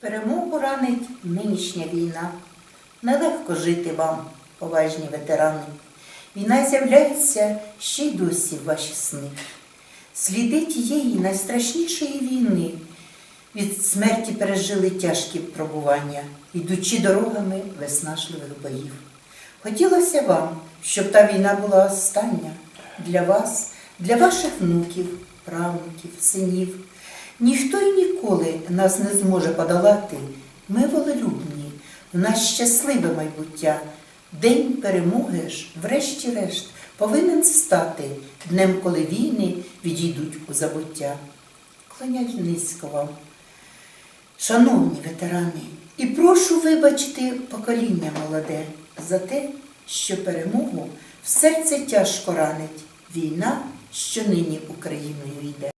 Перемогу ранить нинішня війна. Нелегко жити вам, поважні ветерани. Війна з'являється ще й досі в ваші сни. Сліди тієї найстрашнішої війни від смерті пережили тяжкі пробування, йдучи дорогами виснажливих боїв. Хотілося вам, щоб та війна була остання для вас, для ваших внуків, правнуків, синів. Ніхто й ніколи нас не зможе подолати. Ми волелюбні, в нас щасливе майбуття. День перемоги ж, врешті-решт, повинен стати днем, коли війни відійдуть у забуття. Клонясь низько вам, шановні ветерани, і прошу вибачити покоління молоде за те, що перемогу в серце тяжко ранить війна, що нині Україною йде.